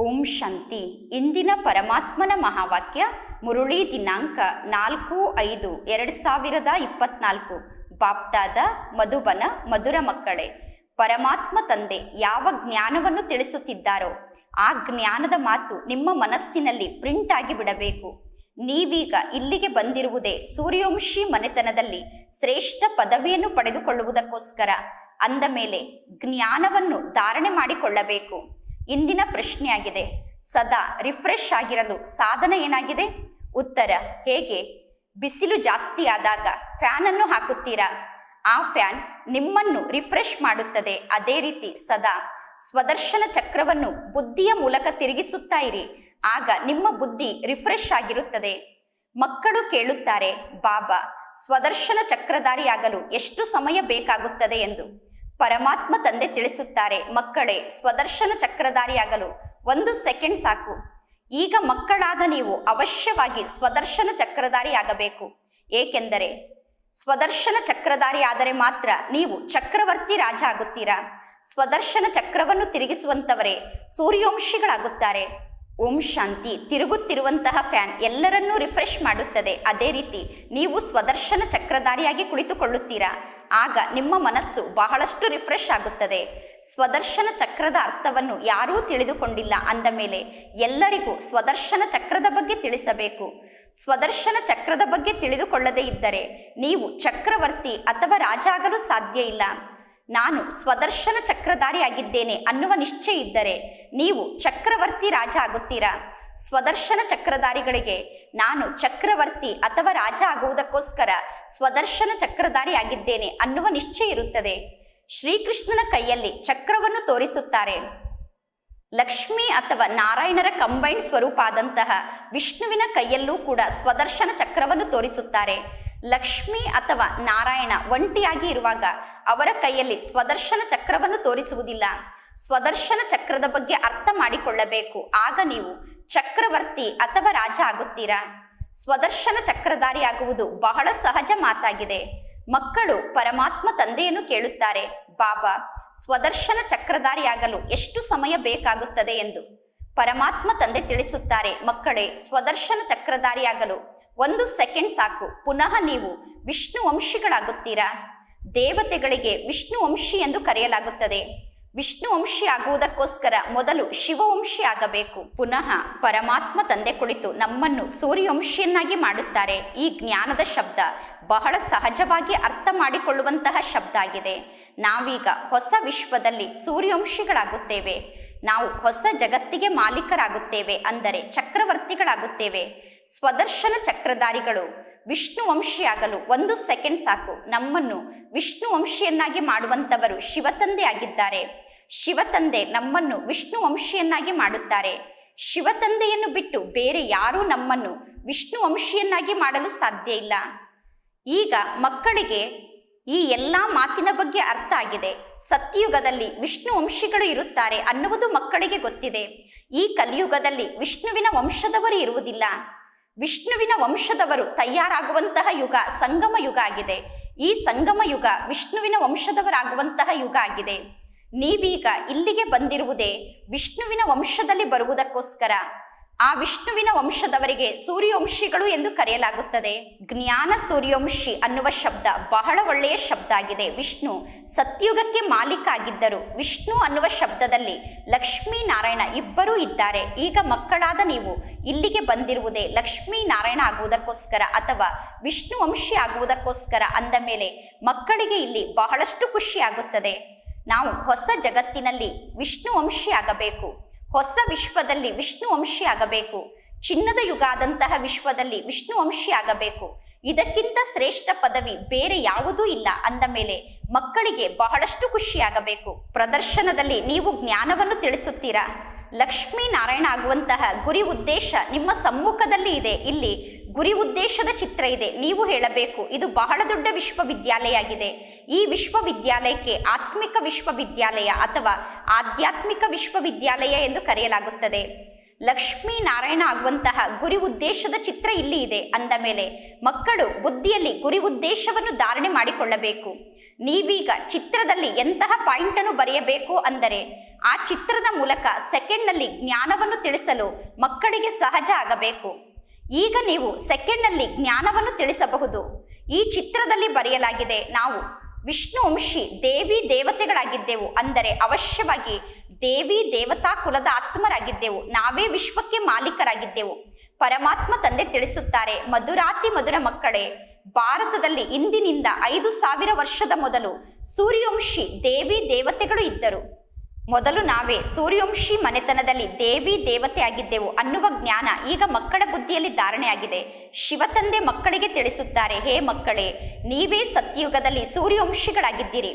ಓಂ ಶಾಂತಿ. ಇಂದಿನ ಪರಮಾತ್ಮನ ಮಹಾವಾಕ್ಯ ಮುರುಳಿ ದಿನಾಂಕ ನಾಲ್ಕು ಐದು ಎರಡು ಸಾವಿರದ ಇಪ್ಪತ್ನಾಲ್ಕು. ಬಾಪ್ದಾದ ಮಧುಬನ ಮಧುರ ಮಕ್ಕಳೇ, ಪರಮಾತ್ಮ ತಂದೆ ಯಾವ ಜ್ಞಾನವನ್ನು ತಿಳಿಸುತ್ತಿದ್ದಾರೋ ಆ ಜ್ಞಾನದ ಮಾತು ನಿಮ್ಮ ಮನಸ್ಸಿನಲ್ಲಿ ಪ್ರಿಂಟ್ ಆಗಿ ಬಿಡಬೇಕು. ನೀವೀಗ ಇಲ್ಲಿಗೆ ಬಂದಿರುವುದೇ ಸೂರ್ಯವಂಶಿ ಮನೆತನದಲ್ಲಿ ಶ್ರೇಷ್ಠ ಪದವಿಯನ್ನು ಪಡೆದುಕೊಳ್ಳುವುದಕ್ಕೋಸ್ಕರ. ಅಂದ ಮೇಲೆ ಜ್ಞಾನವನ್ನು ಧಾರಣೆ ಮಾಡಿಕೊಳ್ಳಬೇಕು. ಇಂದಿನ ಪ್ರಶ್ನೆಯಾಗಿದೆ. ಸದಾ ರಿಫ್ರೆಶ್ ಆಗಿರಲು ಸಾಧನ ಏನಾಗಿದೆ? ಉತ್ತರ, ಹೇಗೆ? ಬಿಸಿಲು ಜಾಸ್ತಿ ಆದಾಗ ಫ್ಯಾನ್ ಅನ್ನು ಹಾಕುತ್ತೀರಾ? ಆ ಫ್ಯಾನ್ ನಿಮ್ಮನ್ನು ರಿಫ್ರೆಶ್ ಮಾಡುತ್ತದೆ. ಅದೇ ರೀತಿ ಸದಾ ಸ್ವದರ್ಶನ ಚಕ್ರವನ್ನು ಬುದ್ಧಿಯ ಮೂಲಕ ತಿರುಗಿಸುತ್ತಾ ಇರಿ. ಆಗ ನಿಮ್ಮ ಬುದ್ಧಿ ರಿಫ್ರೆಶ್ ಆಗಿರುತ್ತದೆ. ಮಕ್ಕಳು ಕೇಳುತ್ತಾರೆ, ಬಾಬಾ, ಸ್ವದರ್ಶನ ಚಕ್ರಧಾರಿಯಾಗಲು ಎಷ್ಟು ಸಮಯ ಬೇಕಾಗುತ್ತದೆ? ಎಂದು. ಪರಮಾತ್ಮ ತಂದೆ ತಿಳಿಸುತ್ತಾರೆ, ಮಕ್ಕಳೇ, ಸ್ವದರ್ಶನ ಚಕ್ರಧಾರಿಯಾಗಲು. ಒಂದು ಸೆಕೆಂಡ್ ಸಾಕು. ಈಗ ಮಕ್ಕಳಾದ ನೀವು ಅವಶ್ಯವಾಗಿ ಸ್ವದರ್ಶನ ಚಕ್ರಧಾರಿಯಾಗಬೇಕು. ಏಕೆಂದರೆ, ಸ್ವದರ್ಶನ ಚಕ್ರಧಾರಿ ಆದರೆ ಮಾತ್ರ ನೀವು ಚಕ್ರವರ್ತಿ ರಾಜ ಆಗುತ್ತೀರಾ? ಸ್ವದರ್ಶನ ಚಕ್ರವನ್ನು ತಿರುಗಿಸುವಂತವರೇ ಸೂರ್ಯವಂಶಿಗಳಾಗುತ್ತಾರೆ ಓಂ ಶಾಂತಿ ತಿರುಗುತ್ತಿರುವಂತಹ ಫ್ಯಾನ್ ಎಲ್ಲರನ್ನೂ ರಿಫ್ರೆಶ್ ಮಾಡುತ್ತದೆ. ಅದೇ ರೀತಿ ನೀವು ಸ್ವದರ್ಶನ ಚಕ್ರಧಾರಿಯಾಗಿ ಕುಳಿತುಕೊಳ್ಳುತ್ತೀರಾ? ಆಗ ನಿಮ್ಮ ಮನಸ್ಸು ಬಹಳಷ್ಟು ರಿಫ್ರೆಶ್ ಆಗುತ್ತದೆ. ಸ್ವದರ್ಶನ ಚಕ್ರದ ಅರ್ಥವನ್ನು ಯಾರೂ ತಿಳಿದುಕೊಂಡಿಲ್ಲ ಅಂದ ಮೇಲೆ ಎಲ್ಲರಿಗೂ ಸ್ವದರ್ಶನ ಚಕ್ರದ ಬಗ್ಗೆ ತಿಳಿಸಬೇಕು. ಸ್ವದರ್ಶನ ಚಕ್ರದ ಬಗ್ಗೆ ತಿಳಿದುಕೊಳ್ಳದೇ ಇದ್ದರೆ ನೀವು ಚಕ್ರವರ್ತಿ ಅಥವಾ ರಾಜ ಆಗಲು ಸಾಧ್ಯ ಇಲ್ಲ. ನಾನು ಸ್ವದರ್ಶನ ಚಕ್ರಧಾರಿಯಾಗಿದ್ದೇನೆ ಅನ್ನುವ ನಿಶ್ಚಯ ಇದ್ದರೆ ನೀವು ಚಕ್ರವರ್ತಿ ರಾಜ ಆಗುತ್ತೀರಾ? ಸ್ವದರ್ಶನ ಚಕ್ರಧಾರಿಗಳಿಗೆ ನಾನು ಚಕ್ರವರ್ತಿ ಅಥವಾ ರಾಜ ಆಗುವುದಕ್ಕೋಸ್ಕರ ಸ್ವದರ್ಶನ ಚಕ್ರಧಾರಿ ಆಗಿದ್ದೇನೆ ಅನ್ನುವ ನಿಶ್ಚಯ ಇರುತ್ತದೆ. ಶ್ರೀಕೃಷ್ಣನ ಕೈಯಲ್ಲಿ ಚಕ್ರವನ್ನು ತೋರಿಸುತ್ತಾರೆ. ಲಕ್ಷ್ಮಿ ಅಥವಾ ನಾರಾಯಣರ ಕಂಬೈನ್ ಸ್ವರೂಪ ಆದಂತಹ ವಿಷ್ಣುವಿನ ಕೈಯಲ್ಲೂ ಕೂಡ ಸ್ವದರ್ಶನ ಚಕ್ರವನ್ನು ತೋರಿಸುತ್ತಾರೆ. ಲಕ್ಷ್ಮಿ ಅಥವಾ ನಾರಾಯಣ ಒಂಟಿಯಾಗಿ ಇರುವಾಗ ಅವರ ಕೈಯಲ್ಲಿ ಸ್ವದರ್ಶನ ಚಕ್ರವನ್ನು ತೋರಿಸುವುದಿಲ್ಲ. ಸ್ವದರ್ಶನ ಚಕ್ರದ ಬಗ್ಗೆ ಅರ್ಥ ಮಾಡಿಕೊಳ್ಳಬೇಕು. ಆಗ ನೀವು ಚಕ್ರವರ್ತಿ ಅಥವಾ ರಾಜ ಆಗುತ್ತೀರಾ? ಸ್ವದರ್ಶನ ಚಕ್ರಧಾರಿ ಆಗುವುದು ಬಹಳ ಸಹಜ ಮಾತಾಗಿದೆ. ಮಕ್ಕಳು ಪರಮಾತ್ಮ ತಂದೆಯನ್ನು ಕೇಳುತ್ತಾರೆ, ಬಾಬಾ, ಸ್ವದರ್ಶನ ಚಕ್ರಧಾರಿಯಾಗಲು ಎಷ್ಟು ಸಮಯ ಬೇಕಾಗುತ್ತದೆ? ಎಂದು. ಪರಮಾತ್ಮ ತಂದೆ ತಿಳಿಸುತ್ತಾರೆ, ಮಕ್ಕಳೇ, ಸ್ವದರ್ಶನ ಚಕ್ರಧಾರಿಯಾಗಲು ಒಂದು ಸೆಕೆಂಡ್ ಸಾಕು. ಪುನಃ ನೀವು ವಿಷ್ಣು ವಂಶಿಗಳಾಗುತ್ತೀರಾ? ದೇವತೆಗಳಿಗೆ ವಿಷ್ಣು ವಂಶಿ ಎಂದು ಕರೆಯಲಾಗುತ್ತದೆ. ವಿಷ್ಣು ವಂಶಿ ಆಗುವುದಕ್ಕೋಸ್ಕರ ಮೊದಲು ಶಿವವಂಶಿ ಆಗಬೇಕು ಪುನಃ ಪರಮಾತ್ಮ ತಂದೆ ಕುಳಿತು ನಮ್ಮನ್ನು ಸೂರ್ಯವಂಶಿಯನ್ನಾಗಿ ಮಾಡುತ್ತಾರೆ. ಈ ಜ್ಞಾನದ ಶಬ್ದ ಬಹಳ ಸಹಜವಾಗಿ ಅರ್ಥ ಮಾಡಿಕೊಳ್ಳುವಂತಹ ಶಬ್ದ ಆಗಿದೆ. ನಾವೀಗ ಹೊಸ ವಿಶ್ವದಲ್ಲಿ ಸೂರ್ಯವಂಶಿಗಳಾಗುತ್ತೇವೆ. ನಾವು ಹೊಸ ಜಗತ್ತಿಗೆ ಮಾಲೀಕರಾಗುತ್ತೇವೆ ಅಂದರೆ ಚಕ್ರವರ್ತಿಗಳಾಗುತ್ತೇವೆ. ಸ್ವದರ್ಶನ ಚಕ್ರಧಾರಿಗಳು ವಿಷ್ಣುವಂಶಿಯಾಗಲು ಒಂದು ಸೆಕೆಂಡ್ ಸಾಕು. ನಮ್ಮನ್ನು ವಿಷ್ಣುವಂಶಿಯನ್ನಾಗಿ ಮಾಡುವಂಥವರು ಶಿವ ಶಿವತಂದೆ ಆಗಿದ್ದಾರೆ. ಶಿವತಂದೆ ನಮ್ಮನ್ನು ವಿಷ್ಣು ವಂಶಿಯನ್ನಾಗಿ ಮಾಡುತ್ತಾರೆ. ಶಿವತಂದೆಯನ್ನು ಬಿಟ್ಟು ಬೇರೆ ಯಾರೂ ನಮ್ಮನ್ನು ವಿಷ್ಣು ವಂಶಿಯನ್ನಾಗಿ ಮಾಡಲು ಸಾಧ್ಯ ಇಲ್ಲ. ಈಗ ಮಕ್ಕಳಿಗೆ ಈ ಎಲ್ಲ ಮಾತಿನ ಬಗ್ಗೆ ಅರ್ಥ ಆಗಿದೆ. ಸತ್ಯಯುಗದಲ್ಲಿ ವಿಷ್ಣು ವಂಶಿಗಳು ಇರುತ್ತಾರೆ ಅನ್ನುವುದು ಮಕ್ಕಳಿಗೆ ಗೊತ್ತಿದೆ. ಈ ಕಲಿಯುಗದಲ್ಲಿ ವಿಷ್ಣುವಿನ ವಂಶದವರು ಇರುವುದಿಲ್ಲ. ವಿಷ್ಣುವಿನ ವಂಶದವರು ತಯಾರಾಗುವಂತಹ ಯುಗ ಸಂಗಮ ಯುಗ ಆಗಿದೆ. ಈ ಸಂಗಮ ಯುಗ ವಿಷ್ಣುವಿನ ವಂಶದವರಾಗುವಂತಹ ಯುಗ ಆಗಿದೆ. ನೀವೀಗ ಇಲ್ಲಿಗೆ ಬಂದಿರುವುದೇ ವಿಷ್ಣುವಿನ ವಂಶದಲ್ಲಿ ಬರುವುದಕ್ಕೋಸ್ಕರ. ಆ ವಿಷ್ಣುವಿನ ವಂಶದವರಿಗೆ ಸೂರ್ಯವಂಶಿಗಳು ಎಂದು ಕರೆಯಲಾಗುತ್ತದೆ. ಜ್ಞಾನ ಸೂರ್ಯವಂಶಿ ಅನ್ನುವ ಶಬ್ದ ಬಹಳ ಒಳ್ಳೆಯ ಶಬ್ದ ಆಗಿದೆ. ವಿಷ್ಣು ಸತ್ಯುಗಕ್ಕೆ ಮಾಲೀಕ ಆಗಿದ್ದರು. ವಿಷ್ಣು ಅನ್ನುವ ಶಬ್ದದಲ್ಲಿ ಲಕ್ಷ್ಮೀ ನಾರಾಯಣ ಇಬ್ಬರೂ ಇದ್ದಾರೆ. ಈಗ ಮಕ್ಕಳಾದ ನೀವು ಇಲ್ಲಿಗೆ ಬಂದಿರುವುದೇ ಲಕ್ಷ್ಮೀ ನಾರಾಯಣ ಆಗುವುದಕ್ಕೋಸ್ಕರ ಅಥವಾ ವಿಷ್ಣು ವಂಶಿ ಆಗುವುದಕ್ಕೋಸ್ಕರ ಅಂದ ಮೇಲೆ ಮಕ್ಕಳಿಗೆ ಇಲ್ಲಿ ಬಹಳಷ್ಟು ಖುಷಿ ಆಗುತ್ತದೆ. ನಾವು ಹೊಸ ಜಗತ್ತಿನಲ್ಲಿ ವಿಷ್ಣು ವಂಶಿ ಆಗಬೇಕು ಹೊಸ ವಿಶ್ವದಲ್ಲಿ ವಿಷ್ಣು ವಂಶಿ ಆಗಬೇಕು ಚಿನ್ನದ ಯುಗಾದಂತಹ ವಿಶ್ವದಲ್ಲಿ ವಿಷ್ಣು ವಂಶಿ ಆಗಬೇಕು ಇದಕ್ಕಿಂತ ಶ್ರೇಷ್ಠ ಪದವಿ ಬೇರೆ ಯಾವುದೂ ಇಲ್ಲ ಅಂದ ಮೇಲೆ ಮಕ್ಕಳಿಗೆ ಬಹಳಷ್ಟು ಖುಷಿಯಾಗಬೇಕು. ಪ್ರದರ್ಶನದಲ್ಲಿ ನೀವು ಜ್ಞಾನವನ್ನು ತಿಳಿಸುತ್ತೀರಾ? ಲಕ್ಷ್ಮೀ ನಾರಾಯಣ ಆಗುವಂತಹ ಗುರಿ ಉದ್ದೇಶ ನಿಮ್ಮ ಸಮ್ಮುಖದಲ್ಲಿ ಇದೆ. ಇಲ್ಲಿ ಗುರಿ ಉದ್ದೇಶದ ಚಿತ್ರ ಇದೆ. ನೀವು ಹೇಳಬೇಕು, ಇದು ಬಹಳ ದೊಡ್ಡ ವಿಶ್ವವಿದ್ಯಾಲಯ ಆಗಿದೆ ಈ ವಿಶ್ವವಿದ್ಯಾಲಯಕ್ಕೆ ಆತ್ಮಿಕ ವಿಶ್ವವಿದ್ಯಾಲಯ ಅಥವಾ ಆಧ್ಯಾತ್ಮಿಕ ವಿಶ್ವವಿದ್ಯಾಲಯ ಎಂದು ಕರೆಯಲಾಗುತ್ತದೆ. ಲಕ್ಷ್ಮೀ ನಾರಾಯಣ ಆಗುವಂತಹ ಗುರಿ ಉದ್ದೇಶದ ಚಿತ್ರ ಇಲ್ಲಿ ಇದೆ. ಅಂದ ಮೇಲೆ ಮಕ್ಕಳು ಬುದ್ಧಿಯಲ್ಲಿ ಗುರಿ ಉದ್ದೇಶವನ್ನು ಧಾರಣೆ ಮಾಡಿಕೊಳ್ಳಬೇಕು. ನೀವೀಗ ಚಿತ್ರದಲ್ಲಿ ಎಂತಹ ಪಾಯಿಂಟ್ ಅನ್ನು ಬರೆಯಬೇಕು ಅಂದರೆ ಆ ಚಿತ್ರದ ಮೂಲಕ ಸೆಕೆಂಡ್ನಲ್ಲಿ ಜ್ಞಾನವನ್ನು ತಿಳಿಸಲು ಮಕ್ಕಳಿಗೆ ಸಹಜ ಆಗಬೇಕು. ಈಗ ನೀವು ಸೆಕೆಂಡ್ನಲ್ಲಿ ಜ್ಞಾನವನ್ನು ತಿಳಿಸಬಹುದು. ಈ ಚಿತ್ರದಲ್ಲಿ ಬರೆಯಲಾಗಿದೆ, ನಾವು ವಿಷ್ಣು ವಂಶಿ ದೇವಿ ದೇವತೆಗಳಾಗಿದ್ದೆವು. ಅಂದರೆ ಅವಶ್ಯವಾಗಿ ದೇವಿ ದೇವತಾ ಕುಲದ ಆತ್ಮರಾಗಿದ್ದೆವು. ನಾವೇ ವಿಶ್ವಕ್ಕೆ ಮಾಲೀಕರಾಗಿದ್ದೆವು. ಪರಮಾತ್ಮ ತಂದೆ ತಿಳಿಸುತ್ತಾರೆ, ಮಧುರಾತಿ ಮಧುರ ಮಕ್ಕಳೇ, ಭಾರತದಲ್ಲಿ ಇಂದಿನಿಂದ ಐದು ಸಾವಿರ ವರ್ಷದ ಮೊದಲು ಸೂರ್ಯವಂಶಿ ದೇವಿ ದೇವತೆಗಳು ಇದ್ದರು. ಮೊದಲು ನಾವೇ ಸೂರ್ಯವಂಶಿ ಮನೆತನದಲ್ಲಿ ದೇವಿ ದೇವತೆ ಆಗಿದ್ದೆವು ಅನ್ನುವ ಜ್ಞಾನ ಈಗ ಮಕ್ಕಳ ಬುದ್ಧಿಯಲ್ಲಿ ಧಾರಣೆಯಾಗಿದೆ ಶಿವತಂದೆ ಮಕ್ಕಳಿಗೆ ತಿಳಿಸುತ್ತಾರೆ, ಹೇ ಮಕ್ಕಳೇ, ನೀವೇ ಸತ್ಯಯುಗದಲ್ಲಿ ಸೂರ್ಯವಂಶಿಗಳಾಗಿದ್ದೀರಿ.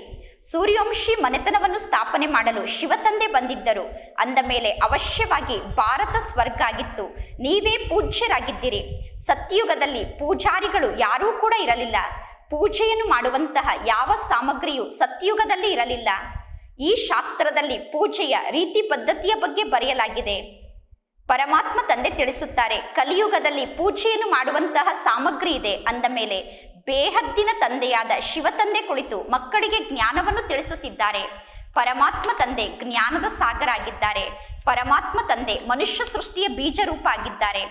ಸೂರ್ಯವಂಶಿ ಮನೆತನವನ್ನು ಸ್ಥಾಪನೆ ಮಾಡಲು ಶಿವತಂದೆ ಬಂದಿದ್ದರು. ಅಂದ ಮೇಲೆ ಅವಶ್ಯವಾಗಿ ಭಾರತ ಸ್ವರ್ಗ ಆಗಿತ್ತು. ನೀವೇ ಪೂಜ್ಯರಾಗಿದ್ದೀರಿ. ಸತ್ಯಯುಗದಲ್ಲಿ ಪೂಜಾರಿಗಳು ಯಾರೂ ಕೂಡ ಇರಲಿಲ್ಲ. ಪೂಜೆಯನ್ನು ಮಾಡುವಂತಹ ಯಾವ ಸಾಮಗ್ರಿಯೂ ಸತ್ಯಯುಗದಲ್ಲಿ ಇರಲಿಲ್ಲ. ಈ ಶಾಸ್ತ್ರದಲ್ಲಿ ಪೂಜೆಯ ರೀತಿ ಪದ್ಧತಿಯ ಬಗ್ಗೆ ಬರೆಯಲಾಗಿದೆ. ಪರಮಾತ್ಮ ತಂದೆ ತಿಳಿಸುತ್ತಾರೆ, ಕಲಿಯುಗದಲ್ಲಿ ಪೂಜೆಯನ್ನು ಮಾಡುವಂತಹ ಸಾಮಗ್ರಿ ಇದೆ ಅಂದ ಮೇಲೆ, ಬೇಹದ್ದಿನ ತಂದೆಯಾದ ಶಿವತಂದೆ ಕುಳಿತು ಮಕ್ಕಳಿಗೆ ಜ್ಞಾನವನ್ನು ತಿಳಿಸುತ್ತಿದ್ದಾರೆ. ಪರಮಾತ್ಮ ತಂದೆ ಜ್ಞಾನದ ಸಾಗರ ಆಗಿದ್ದಾರೆ ಪರಮಾತ್ಮ ತಂದೆ ಮನುಷ್ಯ ಸೃಷ್ಟಿಯ ಬೀಜ ರೂಪ ಆಗಿದ್ದಾರೆ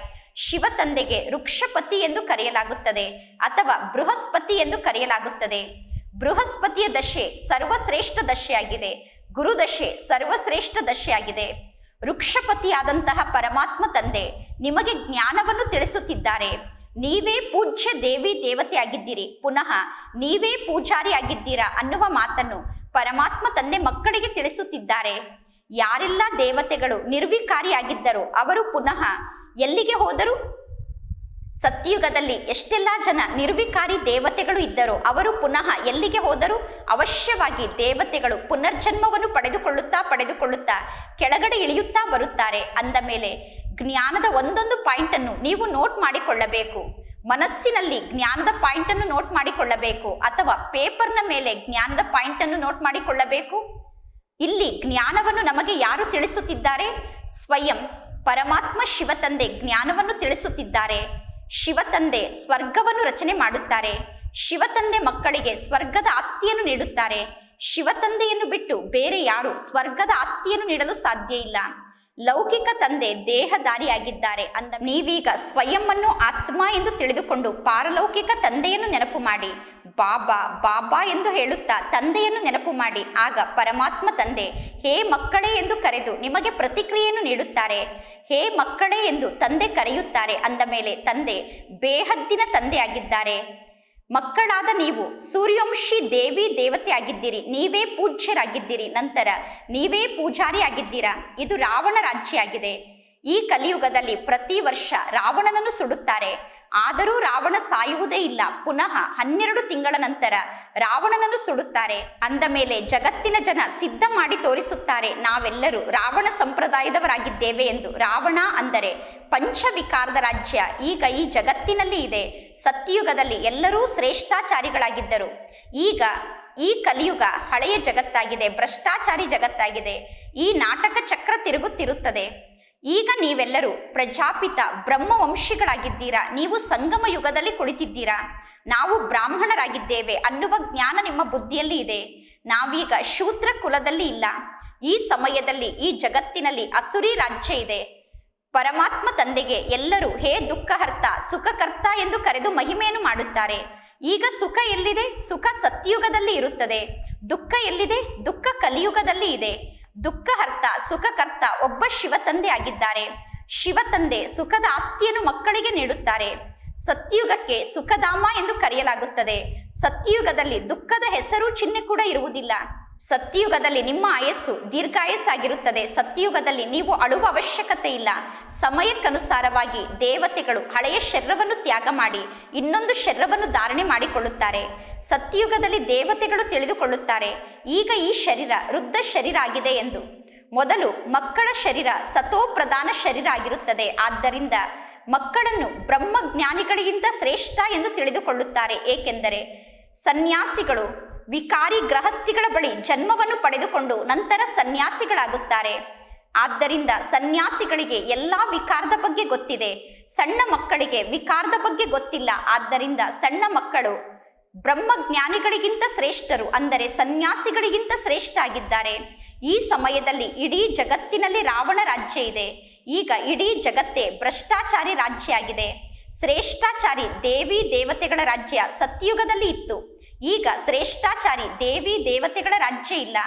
ಶಿವ ತಂದೆಗೆ ವೃಕ್ಷಪತಿ ಎಂದು ಕರೆಯಲಾಗುತ್ತದೆ ಅಥವಾ ಬೃಹಸ್ಪತಿ ಎಂದು ಕರೆಯಲಾಗುತ್ತದೆ. ಬೃಹಸ್ಪತಿಯ ದಶೆ ಸರ್ವಶ್ರೇಷ್ಠ ದಶೆಯಾಗಿದೆ. ಗುರುದಶೆ ಸರ್ವಶ್ರೇಷ್ಠ ದಶೆಯಾಗಿದೆ. ವೃಕ್ಷಪತಿಯಾದಂತಹ ಪರಮಾತ್ಮ ತಂದೆ ನಿಮಗೆ ಜ್ಞಾನವನ್ನು ತಿಳಿಸುತ್ತಿದ್ದಾರೆ. ನೀವೇ ಪೂಜ್ಯ ದೇವಿ ದೇವತೆ ಆಗಿದ್ದೀರಿ ಪುನಃ ನೀವೇ ಪೂಜಾರಿ ಆಗಿದ್ದೀರಾ ಅನ್ನುವ ಮಾತನ್ನು ಪರಮಾತ್ಮ ತಂದೆ ಮಕ್ಕಳಿಗೆ ತಿಳಿಸುತ್ತಿದ್ದಾರೆ. ಯಾರೆಲ್ಲ ದೇವತೆಗಳು ನಿರ್ವಿಕಾರಿಯಾಗಿದ್ದರೋ ಅವರು ಪುನಃ ಎಲ್ಲಿಗೆ ಹೋದರು? ಸತ್ಯಯುಗದಲ್ಲಿ ಎಷ್ಟೆಲ್ಲ ಜನ ನಿರ್ವಿಕಾರಿ ದೇವತೆಗಳು ಇದ್ದರು ಅವರು ಪುನಃ ಎಲ್ಲಿಗೆ ಹೋದರೂ ಅವಶ್ಯವಾಗಿ ದೇವತೆಗಳು ಪುನರ್ಜನ್ಮವನ್ನು ಪಡೆದುಕೊಳ್ಳುತ್ತಾ ಪಡೆದುಕೊಳ್ಳುತ್ತಾ ಕೆಳಗಡೆ ಇಳಿಯುತ್ತಾ ಬರುತ್ತಾರೆ. ಅಂದ ಮೇಲೆ ಜ್ಞಾನದ ಒಂದೊಂದು ಪಾಯಿಂಟ್ ಅನ್ನು ನೀವು ನೋಟ್ ಮಾಡಿಕೊಳ್ಳಬೇಕು. ಮನಸ್ಸಿನಲ್ಲಿ ಜ್ಞಾನದ ಪಾಯಿಂಟ್ ಅನ್ನು ನೋಟ್ ಮಾಡಿಕೊಳ್ಳಬೇಕು ಅಥವಾ ಪೇಪರ್ನ ಮೇಲೆ ಜ್ಞಾನದ ಪಾಯಿಂಟ್ ಅನ್ನು ನೋಟ್ ಮಾಡಿಕೊಳ್ಳಬೇಕು? ಇಲ್ಲಿ ಜ್ಞಾನವನ್ನು ನಮಗೆ ಯಾರು ತಿಳಿಸುತ್ತಿದ್ದಾರೆ? ಸ್ವಯಂ ಪರಮಾತ್ಮ ಶಿವತಂದೆ ಜ್ಞಾನವನ್ನು ತಿಳಿಸುತ್ತಿದ್ದಾರೆ. ಶಿವತಂದೆ ಸ್ವರ್ಗವನ್ನು ರಚನೆ ಮಾಡುತ್ತಾರೆ. ಶಿವತಂದೆ ಮಕ್ಕಳಿಗೆ ಸ್ವರ್ಗದ ಆಸ್ತಿಯನ್ನು ನೀಡುತ್ತಾರೆ. ಶಿವತಂದೆಯನ್ನು ಬಿಟ್ಟು ಬೇರೆ ಯಾರು ಸ್ವರ್ಗದ ಆಸ್ತಿಯನ್ನು ನೀಡಲು ಸಾಧ್ಯ ಇಲ್ಲ. ಲೌಕಿಕ ತಂದೆ ದೇಹದಾರಿಯಾಗಿದ್ದಾರೆ ಅಂದ ನೀವೀಗ ಸ್ವಯಂವನ್ನು ಆತ್ಮ ಎಂದು ತಿಳಿದುಕೊಂಡು ಪಾರಲೌಕಿಕ ತಂದೆಯನ್ನು ನೆನಪು ಮಾಡಿ. ಬಾಬಾ ಬಾಬಾ ಎಂದು ಹೇಳುತ್ತಾ ತಂದೆಯನ್ನು ನೆನಪು ಮಾಡಿ. ಆಗ ಪರಮಾತ್ಮ ತಂದೆ, ಹೇ ಮಕ್ಕಳೇ ಎಂದು ಕರೆದು ನಿಮಗೆ ಪ್ರತಿಕ್ರಿಯೆಯನ್ನು ನೀಡುತ್ತಾರೆ. ಹೇ ಮಕ್ಕಳೇ ಎಂದು ತಂದೆ ಕರೆಯುತ್ತಾರೆ ಅಂದ ಮೇಲೆ ತಂದೆ, ಬೇಹದ್ದಿನ ತಂದೆಯಾಗಿದ್ದಾರೆ. ಮಕ್ಕಳಾದ ನೀವು ಸೂರ್ಯವಂಶಿ ದೇವಿ ದೇವತೆ ಆಗಿದ್ದೀರಿ, ನೀವೇ ಪೂಜ್ಯರಾಗಿದ್ದೀರಿ. ನಂತರ ನೀವೇ ಪೂಜಾರಿ ಆಗಿದ್ದೀರಾ ಇದು ರಾವಣ ರಾಜ್ಯ ಆಗಿದೆ ಈ ಕಲಿಯುಗದಲ್ಲಿ ಪ್ರತಿ ವರ್ಷ ರಾವಣನನ್ನು ಸುಡುತ್ತಾರೆ. ಆದರೂ ರಾವಣ ಸಾಯುವುದೇ ಇಲ್ಲ. ಪುನಃ ಹನ್ನೆರಡು ತಿಂಗಳ ನಂತರ ರಾವಣನನ್ನು ಸುಡುತ್ತಾರೆ. ಅಂದ ಮೇಲೆ ಜಗತ್ತಿನ ಜನ ಸಿದ್ಧ ಮಾಡಿ ತೋರಿಸುತ್ತಾರೆ. ನಾವೆಲ್ಲರೂ ರಾವಣ ಸಂಪ್ರದಾಯದವರಾಗಿದ್ದೇವೆ ಎಂದು ರಾವಣ ಅಂದರೆ ಪಂಚವಿಕಾರದ ರಾಜ್ಯ. ಈಗ ಈ ಜಗತ್ತಿನಲ್ಲಿ ಇದೆ. ಸತ್ಯಯುಗದಲ್ಲಿ ಎಲ್ಲರೂ ಶ್ರೇಷ್ಠಾಚಾರಿಗಳಾಗಿದ್ದರು. ಈಗ ಈ ಕಲಿಯುಗ ಹಳೆಯ ಜಗತ್ತಾಗಿದೆ, ಭ್ರಷ್ಟಾಚಾರಿ ಜಗತ್ತಾಗಿದೆ. ಈ ನಾಟಕ ಚಕ್ರ ತಿರುಗುತ್ತಿರುತ್ತದೆ. ಈಗ ನೀವೆಲ್ಲರೂ ಪ್ರಜಾಪಿತ ಬ್ರಹ್ಮವಂಶಿಗಳಾಗಿದ್ದೀರಾ? ನೀವು ಸಂಗಮ ಯುಗದಲ್ಲಿ ಕುಳಿತಿದ್ದೀರಾ? ನಾವು ಬ್ರಾಹ್ಮಣರಾಗಿದ್ದೇವೆ ಅನ್ನುವ ಜ್ಞಾನ ನಿಮ್ಮ ಬುದ್ಧಿಯಲ್ಲಿ ಇದೆ. ನಾವೀಗ ಶೂದ್ರ ಕುಲದಲ್ಲಿ ಇಲ್ಲ. ಈ ಸಮಯದಲ್ಲಿ, ಈ ಜಗತ್ತಿನಲ್ಲಿ ಅಸುರಿ ರಾಜ್ಯ ಇದೆ. ಪರಮಾತ್ಮ ತಂದೆಗೆ ಎಲ್ಲರೂ, ಹೇ ದುಃಖಹರ್ತ, ಸುಖಕರ್ತ ಎಂದು ಕರೆದು ಮಹಿಮೆಯನ್ನು ಮಾಡುತ್ತಾರೆ. ಈಗ ಸುಖ ಎಲ್ಲಿದೆ? ಸುಖ ಸತ್ಯುಗದಲ್ಲಿ ಇರುತ್ತದೆ. ದುಃಖ ಎಲ್ಲಿದೆ? ದುಃಖ ಕಲಿಯುಗದಲ್ಲಿ ಇದೆ. ದುಃಖಹರ್ತ, ಸುಖಕರ್ತ ಒಬ್ಬ ಶಿವತಂದೆ ಆಗಿದ್ದಾರೆ ಶಿವತಂದೆ ಸುಖದ ಆಸ್ತಿಯನ್ನು ಮಕ್ಕಳಿಗೆ ನೀಡುತ್ತಾರೆ. ಸತ್ಯುಗಕ್ಕೆ ಸುಖಧಾಮ ಎಂದು ಕರೆಯಲಾಗುತ್ತದೆ. ಸತ್ಯುಗದಲ್ಲಿ ದುಃಖದ ಹೆಸರು ಚಿಹ್ನೆ ಕೂಡ ಇರುವುದಿಲ್ಲ. ಸತ್ಯಯುಗದಲ್ಲಿ ನಿಮ್ಮ ಆಯಸ್ಸು ದೀರ್ಘಾಯಸ್ಸಾಗಿರುತ್ತದೆ. ಸತ್ಯಯುಗದಲ್ಲಿ ನೀವು ಅಳುವ ಅವಶ್ಯಕತೆ ಇಲ್ಲ. ಸಮಯಕ್ಕನುಸಾರವಾಗಿ ದೇವತೆಗಳು ಹಳೆಯ ಶರೀರವನ್ನು ತ್ಯಾಗ ಮಾಡಿ ಇನ್ನೊಂದು ಶರೀರವನ್ನು ಧಾರಣೆ ಮಾಡಿಕೊಳ್ಳುತ್ತಾರೆ. ಸತ್ಯಯುಗದಲ್ಲಿ ದೇವತೆಗಳು ತಿಳಿದುಕೊಳ್ಳುತ್ತಾರೆ. ಈಗ ಈ ಶರೀರ ವೃದ್ಧ ಶರೀರ ಆಗಿದೆ ಎಂದು. ಮೊದಲು ಮಕ್ಕಳ ಶರೀರ ಸತೋ ಪ್ರಧಾನ ಶರೀರ ಆಗಿರುತ್ತದೆ. ಆದ್ದರಿಂದ ಮಕ್ಕಳನ್ನು ಬ್ರಹ್ಮಜ್ಞಾನಿಗಳಿಗಿಂತ ಶ್ರೇಷ್ಠ ಎಂದು ತಿಳಿದುಕೊಳ್ಳುತ್ತಾರೆ. ಏಕೆಂದರೆ ಸನ್ಯಾಸಿಗಳು ವಿಕಾರಿ ಗೃಹಸ್ಥಿಗಳ ಬಳಿ ಜನ್ಮವನ್ನು ಪಡೆದುಕೊಂಡು ನಂತರ ಸನ್ಯಾಸಿಗಳಾಗುತ್ತಾರೆ. ಆದ್ದರಿಂದ ಸನ್ಯಾಸಿಗಳಿಗೆ ಎಲ್ಲಾ ವಿಕಾರದ ಬಗ್ಗೆ ಗೊತ್ತಿದೆ. ಸಣ್ಣ ಮಕ್ಕಳಿಗೆ ವಿಕಾರದ ಬಗ್ಗೆ ಗೊತ್ತಿಲ್ಲ. ಆದ್ದರಿಂದ ಸಣ್ಣ ಮಕ್ಕಳು ಬ್ರಹ್ಮಜ್ಞಾನಿಗಳಿಗಿಂತ ಶ್ರೇಷ್ಠರು, ಅಂದರೆ ಸನ್ಯಾಸಿಗಳಿಗಿಂತ ಶ್ರೇಷ್ಠ ಆಗಿದ್ದಾರೆ ಈ ಸಮಯದಲ್ಲಿ ಇಡೀ ಜಗತ್ತಿನಲ್ಲಿ ರಾವಣ ರಾಜ್ಯ ಇದೆ. ಈಗ ಇಡೀ ಜಗತ್ತೇ ಭ್ರಷ್ಟಾಚಾರಿ ರಾಜ್ಯ ಆಗಿದೆ ಶ್ರೇಷ್ಠಾಚಾರಿ ದೇವಿ ದೇವತೆಗಳ ರಾಜ್ಯ ಸತ್ಯುಗದಲ್ಲಿ ಇತ್ತು. ಈಗ ಶ್ರೇಷ್ಠಾಚಾರಿ ದೇವಿ ದೇವತೆಗಳ ರಾಜ್ಯ ಇಲ್ಲ.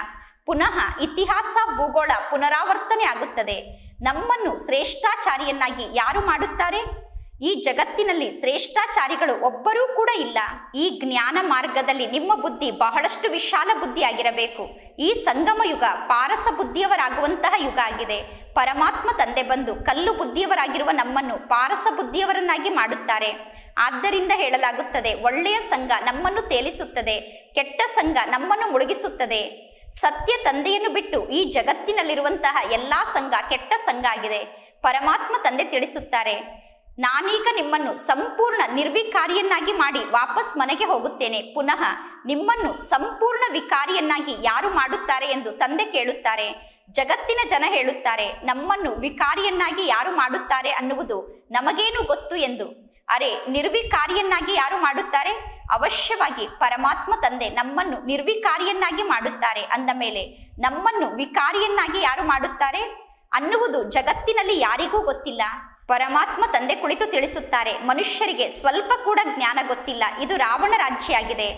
ಪುನಃ ಇತಿಹಾಸ, ಭೂಗೋಳ ಪುನರಾವರ್ತನೆ ಆಗುತ್ತದೆ. ನಮ್ಮನ್ನು ಶ್ರೇಷ್ಠಾಚಾರಿಯನ್ನಾಗಿ ಯಾರು ಮಾಡುತ್ತಾರೆ? ಈ ಜಗತ್ತಿನಲ್ಲಿ ಶ್ರೇಷ್ಠಾಚಾರಿಗಳು ಒಬ್ಬರೂ ಕೂಡ ಇಲ್ಲ. ಈ ಜ್ಞಾನ ಮಾರ್ಗದಲ್ಲಿ ನಿಮ್ಮ ಬುದ್ಧಿ ಬಹಳಷ್ಟು ವಿಶಾಲ ಬುದ್ಧಿಯಾಗಿರಬೇಕು. ಈ ಸಂಗಮ ಯುಗ ಪಾರಸ ಬುದ್ಧಿಯವರಾಗುವಂತಹ ಯುಗ ಆಗಿದೆ. ಪರಮಾತ್ಮ ತಂದೆ ಬಂದು ಕಲ್ಲು ಬುದ್ಧಿಯವರಾಗಿರುವ ನಮ್ಮನ್ನು ಪಾರಸ ಬುದ್ಧಿಯವರನ್ನಾಗಿ ಮಾಡುತ್ತಾರೆ. ಆದ್ದರಿಂದ ಹೇಳಲಾಗುತ್ತದೆ, ಒಳ್ಳೆಯ ಸಂಘ ನಮ್ಮನ್ನು ತೇಲಿಸುತ್ತದೆ, ಕೆಟ್ಟ ಸಂಘ ನಮ್ಮನ್ನು ಮುಳುಗಿಸುತ್ತದೆ. ಸತ್ಯ ತಂದೆಯನ್ನು ಬಿಟ್ಟು ಈ ಜಗತ್ತಿನಲ್ಲಿರುವಂತಹ ಎಲ್ಲಾ ಸಂಘ ಕೆಟ್ಟ ಸಂಘ ಆಗಿದೆ. ಪರಮಾತ್ಮ ತಂದೆ ತಿಳಿಸುತ್ತಾರೆ. ನಾನೀಗ ನಿಮ್ಮನ್ನು ಸಂಪೂರ್ಣ ನಿರ್ವಿಕಾರಿಯನ್ನಾಗಿ ಮಾಡಿ ವಾಪಸ್ ಮನೆಗೆ ಹೋಗುತ್ತೇನೆ. ಪುನಃ ನಿಮ್ಮನ್ನು ಸಂಪೂರ್ಣ ವಿಕಾರಿಯನ್ನಾಗಿ ಯಾರು ಮಾಡುತ್ತಾರೆ ಎಂದು ತಂದೆ ಕೇಳುತ್ತಾರೆ. ಜಗತ್ತಿನ ಜನ ಹೇಳುತ್ತಾರೆ, ನಮ್ಮನ್ನು ವಿಕಾರಿಯನ್ನಾಗಿ ಯಾರು ಮಾಡುತ್ತಾರೆ ಅನ್ನುವುದು ನಮಗೇನು ಗೊತ್ತು ಎಂದು. ಅರೆ, ನಿರ್ವಿಕಾರಿಯನ್ನಾಗಿ ಯಾರು ಮಾಡುತ್ತಾರೆ? ಅವಶ್ಯವಾಗಿ ಪರಮಾತ್ಮ ತಂದೆ ನಮ್ಮನ್ನು ನಿರ್ವಿಕಾರಿಯನ್ನಾಗಿ ಮಾಡುತ್ತಾರೆ ಅಂದ ಮೇಲೆ, ನಮ್ಮನ್ನು ವಿಕಾರಿಯನ್ನಾಗಿ ಯಾರು ಮಾಡುತ್ತಾರೆ? ಅನ್ನುವುದು ಜಗತ್ತಿನಲ್ಲಿ ಯಾರಿಗೂ ಗೊತ್ತಿಲ್ಲ. ಪರಮಾತ್ಮ ತಂದೆ ಕುಳಿತು ತಿಳಿಸುತ್ತಾರೆ. ಮನುಷ್ಯರಿಗೆ ಸ್ವಲ್ಪ ಕೂಡ ಜ್ಞಾನ ಗೊತ್ತಿಲ್ಲ. ಇದು ರಾವಣ ರಾಜ್ಯ ಆಗಿದೆ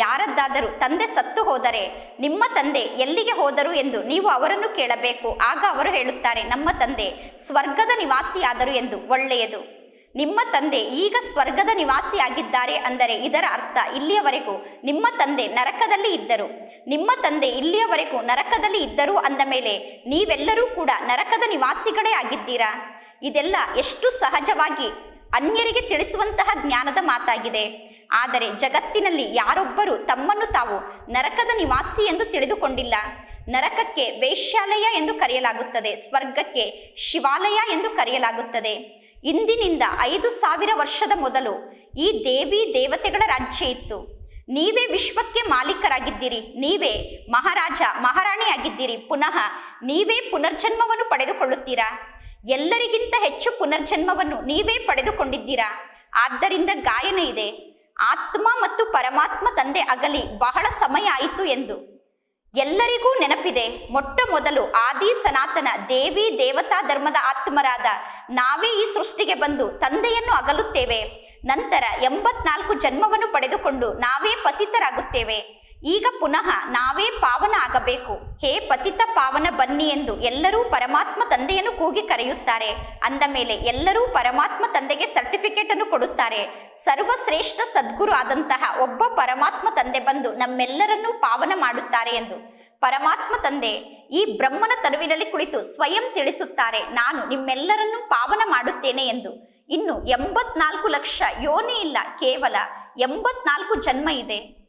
ಯಾರದ್ದಾದರೂ ತಂದೆ ಸತ್ತು ಹೋದರೆ ನಿಮ್ಮ ತಂದೆ ಎಲ್ಲಿಗೆ ಹೋದರು ಎಂದು ನೀವು ಅವರನ್ನು ಕೇಳಬೇಕು. ಆಗ ಅವರು ಹೇಳುತ್ತಾರೆ, ನಮ್ಮ ತಂದೆ ಸ್ವರ್ಗದ ನಿವಾಸಿಯಾದರು ಎಂದು, ಒಳ್ಳೆಯದು. ನಿಮ್ಮ ತಂದೆ ಈಗ ಸ್ವರ್ಗದ ನಿವಾಸಿಯಾಗಿದ್ದಾರೆ ಅಂದರೆ ಇದರ ಅರ್ಥ ಇಲ್ಲಿಯವರೆಗೂ ನಿಮ್ಮ ತಂದೆ ನರಕದಲ್ಲಿ ಇದ್ದರು. ನಿಮ್ಮ ತಂದೆ ಇಲ್ಲಿಯವರೆಗೂ ನರಕದಲ್ಲಿ ಇದ್ದರು ಅಂದ ಮೇಲೆ ನೀವೆಲ್ಲರೂ ಕೂಡ ನರಕದ ನಿವಾಸಿಗಳೇ ಆಗಿದ್ದೀರಾ? ಇದೆಲ್ಲ ಎಷ್ಟು ಸಹಜವಾಗಿ ಅನ್ಯರಿಗೆ ತಿಳಿಸುವಂತಹ ಜ್ಞಾನದ ಮಾತಾಗಿದೆ. ಆದರೆ ಜಗತ್ತಿನಲ್ಲಿ ಯಾರೊಬ್ಬರು ತಮ್ಮನ್ನು ತಾವು ನರಕದ ನಿವಾಸಿ ಎಂದು ತಿಳಿದುಕೊಂಡಿಲ್ಲ. ನರಕಕ್ಕೆ ವೇಶ್ಯಾಲಯ ಎಂದು ಕರೆಯಲಾಗುತ್ತದೆ, ಸ್ವರ್ಗಕ್ಕೆ ಶಿವಾಲಯ ಎಂದು ಕರೆಯಲಾಗುತ್ತದೆ. ಇಂದಿನಿಂದ ಐದು ಸಾವಿರ ವರ್ಷದ ಮೊದಲು ಈ ದೇವಿ ದೇವತೆಗಳ ರಾಜ್ಯ ಇತ್ತು. ನೀವೇ ವಿಶ್ವಕ್ಕೆ ಮಾಲೀಕರಾಗಿದ್ದೀರಿ, ನೀವೇ ಮಹಾರಾಜ ಮಹಾರಾಣಿಯಾಗಿದ್ದೀರಿ, ಪುನಃ ನೀವೇ ಪುನರ್ಜನ್ಮವನ್ನು ಪಡೆದುಕೊಳ್ಳುತ್ತೀರಾ? ಎಲ್ಲರಿಗಿಂತ ಹೆಚ್ಚು ಪುನರ್ಜನ್ಮವನ್ನು ನೀವೇ ಪಡೆದುಕೊಂಡಿದ್ದೀರಾ? ಆದ್ದರಿಂದ ಗಾಯನ ಇದೆ. ಆತ್ಮ ಮತ್ತು ಪರಮಾತ್ಮ ತಂದೆ ಅಗಲಿ, ಬಹಳ ಸಮಯ ಆಯಿತು ಎಂದು. ಎಲ್ಲರಿಗೂ ನೆನಪಿದೆ, ಮೊಟ್ಟ ಮೊದಲು ಆದಿ ಸನಾತನ ದೇವಿ ದೇವತಾ ಧರ್ಮದ ಆತ್ಮರಾದ ನಾವೇ ಈ ಸೃಷ್ಟಿಗೆ ಬಂದು ತಂದೆಯನ್ನು ಅಗಲುತ್ತೇವೆ. ನಂತರ ಎಂಬತ್ನಾಲ್ಕು ಜನ್ಮವನ್ನು ಪಡೆದುಕೊಂಡು ನಾವೇ ಪತಿತರಾಗುತ್ತೇವೆ. ಈಗ ಪುನಃ ನಾವೇ ಪಾವನ ಆಗಬೇಕು. ಹೇ ಪತಿತ ಪಾವನ ಬನ್ನಿ ಎಂದು ಎಲ್ಲರೂ ಪರಮಾತ್ಮ ತಂದೆಯನ್ನು ಕೂಗಿ ಕರೆಯುತ್ತಾರೆ. ಅಂದ ಮೇಲೆ ಎಲ್ಲರೂ ಪರಮಾತ್ಮ ತಂದೆಗೆ ಸರ್ಟಿಫಿಕೇಟ್ ಅನ್ನು ಕೊಡುತ್ತಾರೆ. ಸರ್ವಶ್ರೇಷ್ಠ ಸದ್ಗುರು ಆದಂತಹ ಒಬ್ಬ ಪರಮಾತ್ಮ ತಂದೆ ಬಂದು ನಮ್ಮೆಲ್ಲರನ್ನೂ ಪಾವನ ಮಾಡುತ್ತಾರೆ ಎಂದು. ಪರಮಾತ್ಮ ತಂದೆ, ಈ ಬ್ರಹ್ಮನ ತನುವಿನಲ್ಲಿ ಕುಳಿತು ಸ್ವಯಂ ತಿಳಿಸುತ್ತಾರೆ, ನಾನು ನಿಮ್ಮೆಲ್ಲರನ್ನೂ ಪಾವನ ಮಾಡುತ್ತೇನೆ ಎಂದು. ಇನ್ನು ಎಂಬತ್ನಾಲ್ಕು ಲಕ್ಷ ಯೋನಿ ಇಲ್ಲ ಕೇವಲ ಎಂಬತ್ನಾಲ್ಕು ಜನ್ಮ ಇದೆ.